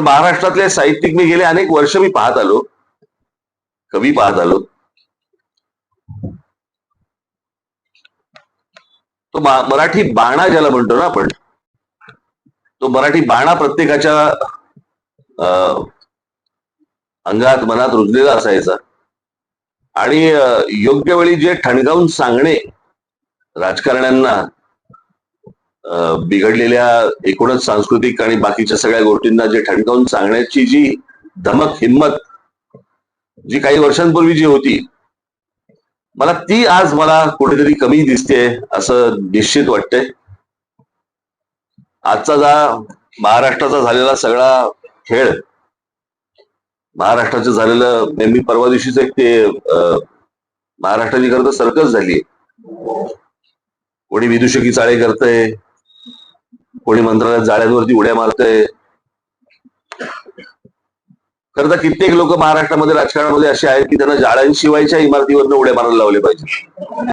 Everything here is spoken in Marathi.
पण महाराष्ट्रातले साहित्यिक मी गेले अनेक वर्ष मी पाहत आलो. कवी पाहत आलो. तो मराठी बाणा ज्याला म्हणतो ना आपण तो मराठी बाणा प्रत्येकाच्या अं, अंगात मनात रुजलेला असायचा. आणि योग्य वेळी जे ठणकावून सांगणे राजकारण्यांना बिघडलेल्या एकूणच सांस्कृतिक आणि बाकीच्या सगळ्या गोष्टींना जे ठणकावून सांगण्याची जी धमक हिंमत जी काही वर्षांपूर्वी जी होती मला ती आज मला कुठेतरी कमी दिसते असं निश्चित वाटतंय. आजचा जा महाराष्ट्राचा झालेला सगळा खेळ महाराष्ट्राचं झालेलं नेहमी परवा दिवशीच एक ते महाराष्ट्राची खरं तर सर्कस झाली कोणी विदुषकी चाळे करतय कोणी मंत्रालयात जाळ्यांवरती उड्या मारतय. खरं तर कित्येक लोक महाराष्ट्रामध्ये राजकारणामध्ये असे आहेत की त्यांना जाळ्यांशिवायच्या इमारतीवरनं उड्या मारायला लावले पाहिजे